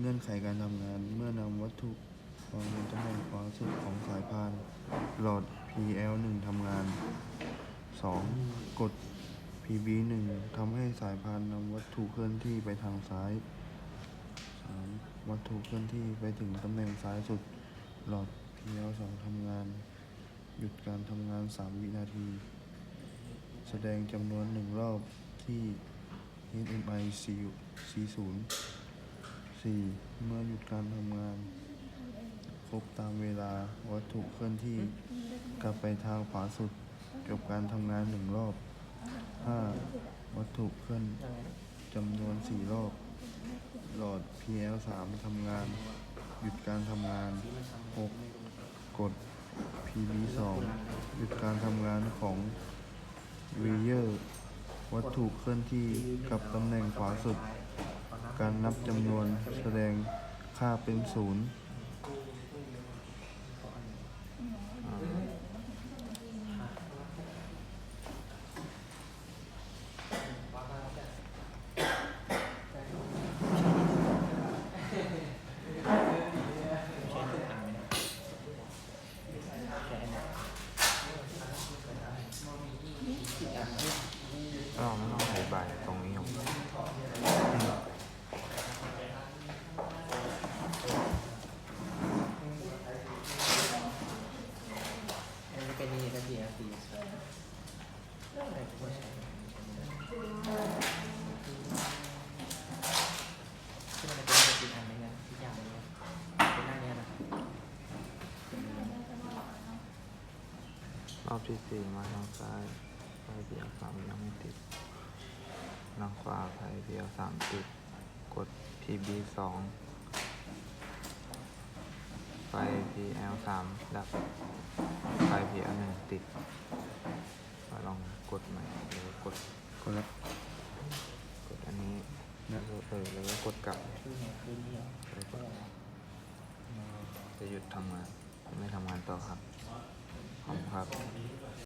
เงื่อนไขการทำงาน เมื่อนำวัตถุวางบนตำแหน่งขวาสุดของสายพาน หลอด PL1 ทำงาน 2. กด PB1 ทำให้สายพานนำวัตถุเคลื่อนที่ไปทางซ้าย 3. วัตถุเคลื่อนที่ไปถึงตำแหน่งซ้ายสุด หลอด PL2 ทำงาน หยุดการทำงาน 3 วินาที แสดงจำนวนหนึ่งรอบที่ HMI C0 4. เมื่อหยุดการทำงาน ครบตามเวลาวัตถุเคลื่อนที่กลับไปทางขวาสุด จบการทำงานหนึ่งรอบ 5. วัตถุเคลื่อนจำนวน 4 รอบ หลอด PL3 ทำงาน หยุดการทำงาน 6. กด PB2 หยุดการทำงานของเวเยอร์วัตถุเคลื่อนที่กับตำแหน่งขวาสุด การนับจำนวนแสดงค่าเป็นศูนย์ก็ไม่ต้องอธิบตรงนี้หรอก อันนี้เป็นนี่ก็ดีนะดีอะไรก็ไม่ใช่ที่มันเป็นแบบอีกอันนึงนะอีกอย่างนึงนะเป็นหน้านี้นะ รอบที่สี่มาทางซ้ายไฟเดียวสามยังไม่ติดทางขวาไฟเดียวสามติด กด PB สองไฟ PL สามดับ ไฟ PL หนึ่งติดก็ลองกดใหม่หรือกดก็แล้วกดอันนี้นะเออเออแล้วก็กดกลับคือไงคือนี่เหรอแล้วกดจะหยุดทำงาน ไม่ทำงานต่อครับ 好。不好。